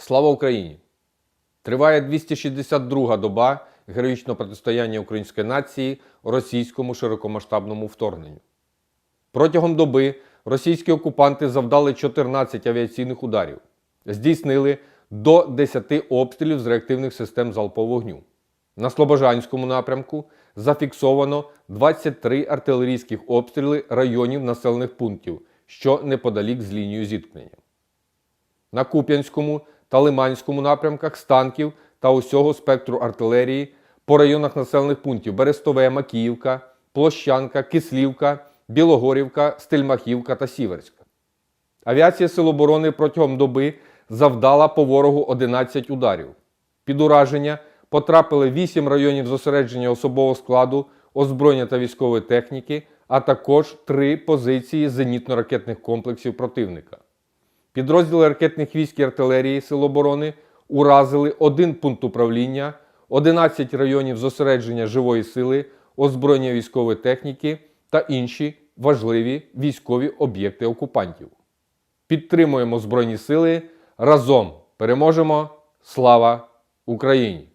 Слава Україні! Триває 262-га доба героїчного протистояння української нації російському широкомасштабному вторгненню. Протягом доби російські окупанти завдали 14 авіаційних ударів, здійснили до 10 обстрілів з реактивних систем залпового вогню. На Слобожанському напрямку зафіксовано 23 артилерійських обстріли районів населених пунктів, що неподалік з лінією зіткнення. На Куп'янському та Лиманському напрямках з танків та усього спектру артилерії по районах населених пунктів Берестове, Макіївка, Площанка, Кислівка, Білогорівка, Стельмахівка та Сіверська. Авіація Сил оборони протягом доби завдала по ворогу 11 ударів. Під ураження потрапили 8 районів зосередження особового складу, озброєння та військової техніки, а також 3 позиції зенітно-ракетних комплексів противника. Підрозділи ракетних військ і артилерії Сил оборони уразили один пункт управління, 11 районів зосередження живої сили, озброєння військової техніки та інші важливі військові об'єкти окупантів. Підтримуємо Збройні Сили. Разом переможемо! Слава Україні!